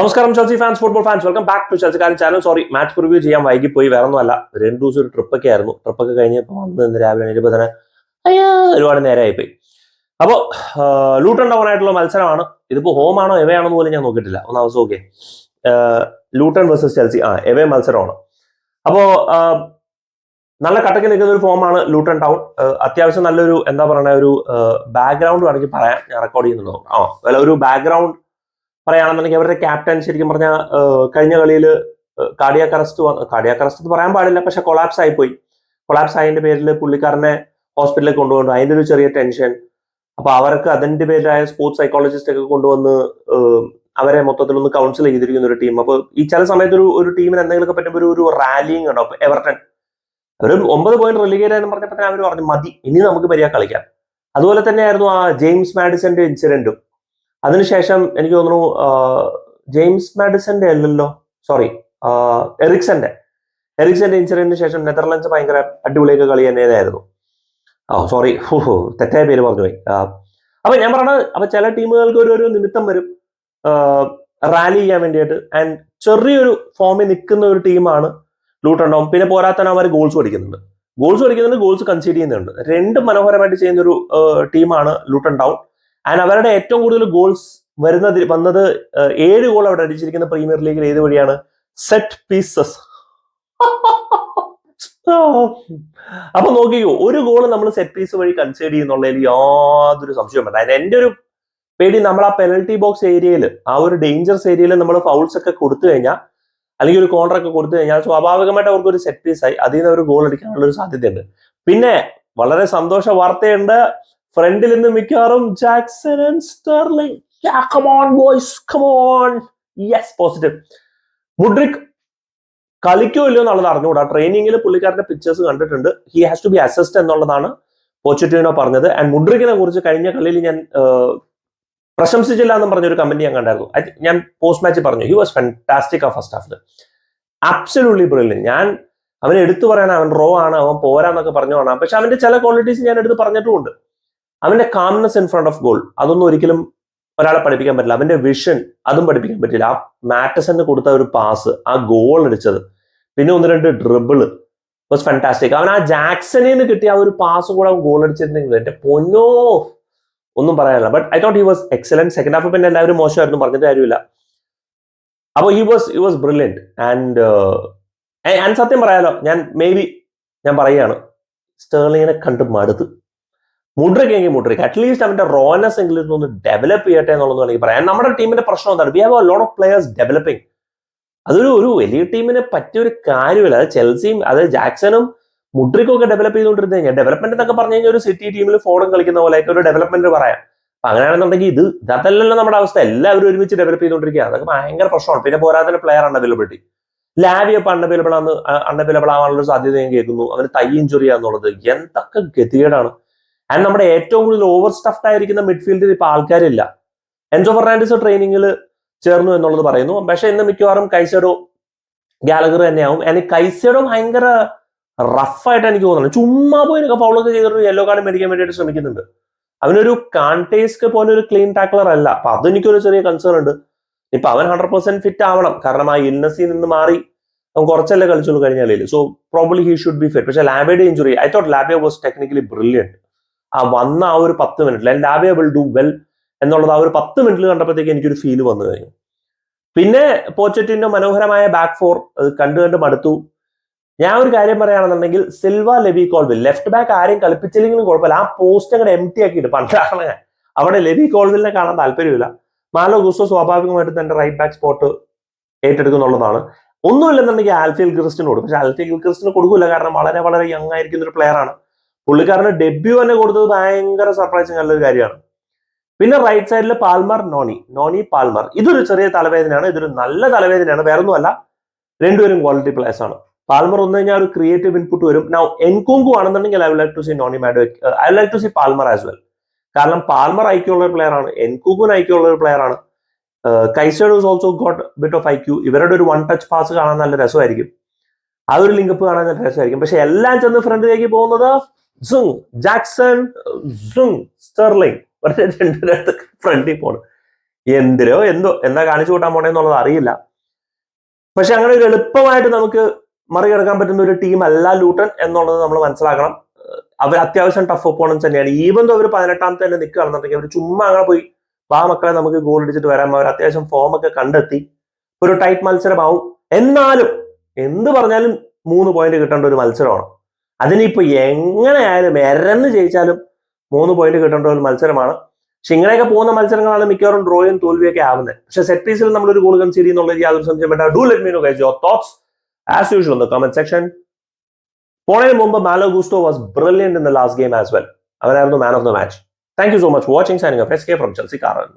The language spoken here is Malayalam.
നമസ്കാരം Chelsea fans football fans welcome back to ചെൽസിക്കാരൻ channel sorry match preview ചെയ്യാൻ വൈകിപ്പോയി. വേറെ ഒന്നുമല്ല രണ്ടു ദിവസം ഒരു ട്രിപ്പൊക്കെ ആയിരുന്നു. ട്രിപ്പൊക്കെ കഴിഞ്ഞ് ഇപ്പോൾ വന്ന് ഇന്ന് രാവിലെ എണീറ്റപ്പോൾ തന്നെ അയ്യോ ഒരുപാട് നേരമായിപ്പോയി. അപ്പോൾ ലൂട്ടൺ ടൗൺ ആയിട്ടുള്ള മത്സരമാണ്. ഇതിപ്പോൾ ഹോം ആണോ എവേ ആണോ എന്ന് പോലും ഞാൻ നോക്കിയിട്ടില്ല. ഒന്ന് അവസ്ഥ ഓക്കെ ലൂട്ടൺ വേഴ്സസ് ചെൽസി ആ എവേ മത്സരമാണ്. അപ്പോൾ നല്ല കട്ടക്ക് നിൽക്കുന്ന ഒരു ഫോമാണ് ലൂട്ടൺ ടൗൺ അത്യാവശ്യം നല്ലൊരു എന്താ പറയുക ഒരു ബാക്ക്ഗ്രൗണ്ട് വേണമെങ്കിൽ പറയാം. ഞാൻ റെക്കോർഡ് ചെയ്യുന്നുണ്ടോ ആ ഒരു ബാക്ക്ഗ്രൗണ്ട് പറയുകയാണെന്നുണ്ടെങ്കിൽ അവരുടെ ക്യാപ്റ്റൻ ശരിക്കും പറഞ്ഞാൽ കഴിഞ്ഞ കളിയിൽ കാർഡിയാക്ക് അറസ്റ്റ് കാർഡിയാക്ക് അറസ്റ്റ് എന്ന് പറയാൻ പാടില്ല പക്ഷെ കൊളാപ്സ് ആയിപ്പോയി. കൊളാപ്സ് ആയതിന്റെ പേരിൽ പുള്ളിക്കാരനെ ഹോസ്പിറ്റലിൽ കൊണ്ടുവന്നു. അതിന്റെ ഒരു ചെറിയ ടെൻഷൻ അപ്പൊ അവർക്ക് അതിന്റെ പേരിലായ സ്പോർട്സ് സൈക്കോളജിസ്റ്റ് ഒക്കെ കൊണ്ടുവന്ന് അവരെ മൊത്തത്തിൽ ഒന്ന് കൗൺസിൽ ചെയ്തിരിക്കുന്ന ഒരു ടീം അപ്പൊ ഈ ചില സമയത്ത് ഒരു ഒരു ടീമിന് എന്തെങ്കിലുമൊക്കെ പറ്റുമ്പോൾ ഒരു റാലിയും കണ്ടോ എവർട്ടൺ അവർ ഒമ്പത് പോയിന്റ് റിലീഗേറ്റ് എന്ന് പറഞ്ഞപ്പോൾ അവർ പറഞ്ഞു മതി ഇനി നമുക്ക് മര്യാദ കളിക്കാം. അതുപോലെ തന്നെയായിരുന്നു ആ ജെയിംസ് മാഡിസന്റെ ഇൻസിഡന്റും അതിനുശേഷം എനിക്ക് തോന്നുന്നു ജെയിംസ് മാഡിസന്റെ അല്ലല്ലോ സോറി എറിക്സന്റെ. എറിക്സന്റെ ഇൻസിഡന്റിന് ശേഷം നെതർലൻഡ്സ് ഭയങ്കര അടിപൊളിയൊക്കെ കളി തന്നെയായിരുന്നു. ഓ സോറി തെറ്റായ പേര് പറഞ്ഞു പോയി. അപ്പൊ ഞാൻ പറഞ്ഞത് അപ്പൊ ചില ടീമുകൾക്ക് ഒരു ഒരു നിമിത്തം വരും റാലി ചെയ്യാൻ വേണ്ടിയിട്ട്. ആൻഡ് ചെറിയൊരു ഫോമിൽ നിൽക്കുന്ന ഒരു ടീമാണ് ലൂട്ടുണ്ടാവും പിന്നെ പോരാത്തന്നെ അവർ ഗോൾസ് പഠിക്കുന്നുണ്ട്. ഗോൾസ് പഠിക്കുന്നുണ്ട് ഗോൾസ് കൺസീഡ് ചെയ്യുന്നുണ്ട്. രണ്ടും മനോഹരമായിട്ട് ചെയ്യുന്ന ഒരു ടീമാണ് ലൂട്ടൺ ടൗൺ ആൻഡ് അവരുടെ ഏറ്റവും കൂടുതൽ ഗോൾസ് വരുന്നത് വന്നത് ഏഴ് ഗോൾ അവിടെ അടിച്ചിരിക്കുന്ന പ്രീമിയർ ലീഗിൽ ഏത് വഴിയാണ്? സെറ്റ് പീസസ് അപ്പൊ നോക്കിക്കോ ഒരു ഗോൾ നമ്മൾ സെറ്റ് പീസ് വഴി കൺസേഡ് ചെയ്യുന്നുള്ളതിൽ യാതൊരു സംശയവും വേണ്ട അതിന് എന്റെ ഒരു പേടി നമ്മൾ ആ പെനൽറ്റി ബോക്സ് ഏരിയയിൽ ആ ഒരു ഡേഞ്ചറസ് ഏരിയയിൽ നമ്മൾ ഫൗൾസ് ഒക്കെ കൊടുത്തു കഴിഞ്ഞാൽ അല്ലെങ്കിൽ ഒരു കോർണർ ഒക്കെ കൊടുത്തു കഴിഞ്ഞാൽ സ്വാഭാവികമായിട്ട് അവർക്ക് ഒരു സെറ്റ് പീസ് ആയി അതിൽ നിന്ന് ഒരു ഗോൾ അടിക്കാനുള്ള ഒരു സാധ്യതയുണ്ട്. പിന്നെ വളരെ സന്തോഷ വാർത്തയുണ്ട് ഫ്രണ്ടിൽ നിന്ന് മിക്കവാറും Jackson and Sterling boys positive Mudryk കളിക്കോ ഇല്ലയോ എന്നുള്ളത് അറിഞ്ഞുകൂടാ. ട്രെയിനിങ്ങിൽ പുള്ളിക്കാരന്റെ പിക്ചേഴ്സ് കണ്ടിട്ടുണ്ട്. He has to be assist എന്നുള്ളതാണ് പോച്ചിറ്റീനോ പറഞ്ഞത്. ആൻഡ് മുഡ്രിക്കിനെ കുറിച്ച് കഴിഞ്ഞ കളിയിൽ ഞാൻ പ്രശംസിച്ചില്ല എന്ന് പറഞ്ഞൊരു കമന്റ് ഞാൻ കണ്ടായിരുന്നു. ഞാൻ പോസ്റ്റ് മാച്ച് പറഞ്ഞു. ഹി വാസ് ഫാന്റാസ്റ്റിക് ആ ഫസ്റ്റ് ഹാഫിൽ അബ്സല്യൂട്ട്ലി ബ്രില്യൻ ഞാൻ അവനെ എടുത്തു പറയാൻ അവൻ റോ ആണ് അവൻ പോരാന്നൊക്കെ പറഞ്ഞു കാണാം പക്ഷെ അവന്റെ ചില ക്വാളിറ്റീസ് ഞാൻ എടുത്ത് പറഞ്ഞിട്ടുമുണ്ട്. അവന്റെ calmness in front of goal അതൊന്നും ഒരിക്കലും ഒരാളെ പഠിപ്പിക്കാൻ പറ്റില്ല. അവന്റെ വിഷൻ അതും പഠിപ്പിക്കാൻ പറ്റില്ല. ആ മാറ്റസന് കൊടുത്ത ഒരു പാസ് ആ ഗോൾ അടിച്ചത്. പിന്നെ ഒന്ന് രണ്ട് ഡ്രിബിൾ വാസ് ഫാന്റാസ്റ്റിക് അവൻ ആ ജാക്സണിൽ നിന്ന് കിട്ടിയ ആ ഒരു പാസ് കൂടെ അവൻ ഗോൾ അടിച്ചിരുന്നെങ്കിൽ എന്റെ പൊന്നോ ഒന്നും പറയാനില്ല. But I thought he was excellent second half പിന്നെ എല്ലാവരും മോശമായിരുന്നു. പറഞ്ഞിട്ട് കാര്യമില്ല. അപ്പോൾ he was he was brilliant and and സത്യം പറയാലോ ഞാൻ മേ ബി ഞാൻ പറയുകയാണ് സ്റ്റേർലിങ്ങിനെ കണ്ട് മടുത്ത്. മുഡ്രിക് മുട്രിക്ക് അറ്റ്ലീസ്റ്റ് അവന്റെ റോനസ് എങ്കിലും ഒന്ന് ഡെവലപ്പ് ചെയ്യട്ടെ എന്നുള്ളത് വേണമെങ്കിൽ പറയാം. നമ്മുടെ ടീമിന്റെ പ്രശ്നം എന്താണ്? We have a lot of players developing അതൊരു ഒരു വലിയ ടീമിന് പറ്റിയ ഒരു കാര്യമില്ല. അത് ചെൽസിയും അത് ജാക്സണും മുഡ്രിക്കും ഒക്കെ ഡെവലപ്പ് ചെയ്തുകൊണ്ടിരുന്നു. കഴിഞ്ഞാൽ ഡെവലപ്മെന്റ് എന്നൊക്കെ പറഞ്ഞു കഴിഞ്ഞാൽ ഒരു സിറ്റി ടീമിൽ ഫോണും കളിക്കുന്ന പോലെയൊക്കെ ഒരു ഡെവലപ്മെന്റ് പറയാം. അപ്പൊ അങ്ങനെയാണെന്നുണ്ടെങ്കിൽ ഇത് അതല്ലല്ലോ നമ്മുടെ അവസ്ഥ. എല്ലാവരും ഒരുമിച്ച് ഡെവലപ്പ് ചെയ്തുകൊണ്ടിരിക്കുക അതൊക്കെ ഭയങ്കര പ്രശ്നമാണ്. പിന്നെ പോരാത്തൊരു പ്ലെയർ അൺഅവൈലബിലിറ്റി ലാവി അപ്പൊ അൺഅവൈലബിൾ ആണ് അൺഅവൈലബിൾ ആവാനുള്ള സാധ്യത ഞാൻ കേൾക്കുന്നു. അവന് തൈ ഇഞ്ചുറി ആണെന്നുള്ളത് എന്തൊക്കെ ഗതികേടാണ്. ആൻഡ് നമ്മുടെ ഏറ്റവും കൂടുതൽ ഓവർ സ്റ്റഫ്ഡ് ആയിരിക്കുന്ന മിഡ്ഫീൽഡിൽ ഇപ്പൊ ആൾക്കാരില്ല. എൻസോ ഫെർണാൻഡസ് ട്രെയിനിങ്ങിൽ ചേർന്നു എന്നുള്ളത് പറയുന്നു. പക്ഷെ ഇന്ന് മിക്കവാറും കൈസഡോ ഗാലഗർ തന്നെയാവും. എനിക്ക് കൈസഡോ ഭയങ്കര റഫായിട്ട് എനിക്ക് തോന്നുന്നു. ചുമ്മാ പോയി എനിക്ക് ഫൗളൊക്കെ ചെയ്തിട്ട് യെല്ലോ കാർഡ് മേടിക്കാൻ വേണ്ടിയിട്ട് ശ്രമിക്കുന്നുണ്ട്. അവനൊരു കാൺടേസ്ക് പോലെ ഒരു ക്ലീൻ ടാക്ലർ അല്ല. അപ്പൊ അതെനിക്കൊരു ചെറിയ കൺസേൺ ഉണ്ട്. ഇപ്പൊ അവൻ ഹൺഡ്രഡ് പെർസെന്റ് ഫിറ്റ് ആവണം. കാരണം ആ ഇൽനസിൽ നിന്ന് മാറി അവൻ കുറച്ചല്ലേ കളിച്ചുള്ളൂ കഴിഞ്ഞാലേ so probably he should be fit പക്ഷെ ലാബയുടെ injury I thought Lavia was technically brilliant ആ വന്ന ആ ഒരു പത്ത് മിനിറ്റിൽ ലാബിയ വിൽ ഡു വെൽ എന്നുള്ളത് ആ ഒരു പത്ത് മിനിറ്റിൽ കണ്ടപ്പോഴത്തേക്ക് എനിക്കൊരു ഫീൽ വന്നു കഴിഞ്ഞു. പിന്നെ പോച്ചറ്റിന്റെ മനോഹരമായ ബാക്ക് ഫോർ കണ്ടു കണ്ട് മടുത്തു. ഞാൻ ഒരു കാര്യം പറയുകയാണെന്നുണ്ടെങ്കിൽ Silva Levi Colwill left back ആരെയും കളിപ്പിച്ചില്ലെങ്കിലും കുഴപ്പമില്ല. ആ പോസ്റ്റ് അങ്ങനെ എം ടി ആക്കിയിട്ട് പണ്ടാണ് അവിടെ ലെവി കോൾവിലിനെ കാണാൻ താല്പര്യമില്ല. മാലോ ഗുസോ സ്വാഭാവികമായിട്ട് തന്റെ റൈറ്റ് ബാക്ക് സ്പോട്ട് ഏറ്റെടുക്കുന്നുള്ളതാണ്. ഒന്നുമില്ലെന്നുണ്ടെങ്കിൽ ആൽഫിയൽ ക്രിസ്റ്റിന് കൊടുക്കും പക്ഷെ ആൽഫിയൽ ക്രിസ്റ്റിന് കൊടുക്കില്ല കാരണം വളരെ വളരെ യങ് ആയിരിക്കുന്ന ഒരു പ്ലെയർ ആണ്. പുള്ളിക്കാരന് ഡെബ്യൂ തന്നെ കൊടുത്തത് ഭയങ്കര സർപ്രൈസിങ് നല്ലൊരു കാര്യമാണ്. പിന്നെ റൈറ്റ് സൈഡിൽ പാൽമർ നോണി. Noni Palmer. ഇതൊരു ചെറിയ തലവേദനയാണ്. ഇതൊരു നല്ല തലവേദനയാണ്. വേറെ ഒന്നുമല്ല രണ്ടുപേരും ക്വാളിറ്റി പ്ലേസ് ആണ്. പാൽമർ വന്നു കഴിഞ്ഞാൽ ഒരു ക്രിയേറ്റീവ് ഇൻപുട്ട് വരും. നൗ എൻകുങ്കു ആണെന്നുണ്ടെങ്കിൽ I like to see Noni Madueke I like to see Palmer as well കാരണം പാൽമർ ഐക്യുള്ള ഒരു പ്ലെയർ ആണ്. എൻകുങ്കുൻ ഐക്യുള്ള ഒരു പ്ലെയർ ആണ്. Caicedo is also got bit of IQ ഇവരുടെ ഒരു വൺ ടച്ച് പാസ് കാണാൻ നല്ല രസമായിരിക്കും. ആ ഒരു ലിങ്കപ്പ് കാണാൻ നല്ല രസമായിരിക്കും. പക്ഷെ എല്ലാം ചെന്ന് ഫ്രണ്ടിലേക്ക് പോകുന്നത് സുങ് ജാക്സൺ സുങ് സ്റ്റെർലിംഗ് രണ്ടുപേരടുത്ത് ഫ്രണ്ടിൽ പോണു. എന്തിനോ എന്തോ എന്താ കാണിച്ചു കൂട്ടാൻ പോണേന്നുള്ളത് അറിയില്ല. പക്ഷെ അങ്ങനെ ഒരു എളുപ്പമായിട്ട് നമുക്ക് മറികടക്കാൻ പറ്റുന്ന ഒരു ടീം അല്ല ലൂട്ടൺ എന്നുള്ളത് നമ്മൾ മനസ്സിലാക്കണം. അവർ അത്യാവശ്യം ടഫ് ഒപ്പോണൻസ് തന്നെയാണ്. ഈവൻ അവർ പതിനെട്ടാമത്തെ തന്നെ നിൽക്കുകയാണെന്നുണ്ടെങ്കിൽ അവർ ചുമ്മാ അങ്ങനെ പോയി ആ മക്കളെ നമുക്ക് ഗോൾ അടിച്ചിട്ട് വരാം. അവർ അത്യാവശ്യം ഫോം ഒക്കെ കണ്ടെത്തി. ഒരു ടൈറ്റ് മത്സരമാവും. എന്നാലും എന്ത് പറഞ്ഞാലും മൂന്ന് പോയിന്റ് കിട്ടേണ്ട ഒരു മത്സരമാണ്. അതിനിപ്പോ എങ്ങനെയായാലും എരന്ന് ജയിച്ചാലും മൂന്ന് പോയിന്റ് കിട്ടേണ്ട ഒരു മത്സരമാണ്. പക്ഷെ ഇങ്ങനെയൊക്കെ പോകുന്ന മത്സരങ്ങളാണ് മിക്കവാറും ഡ്രോയും തോൽവിയൊക്കെ ആവുന്നത്. പക്ഷെ സെറ്റ് പീസിൽ നമ്മൾ ഒരു ഗോൾ കൺസീഡ് ഒരു യാതൊരു സംശയം വേണ്ട. Do let me know guys your thoughts as usual in the comment section പോണതിന് മുമ്പ് Malo Gusto was brilliant in the last game as well അവനായിരുന്നു man of the match thank you so much watching signing from Chelsea കാറൻ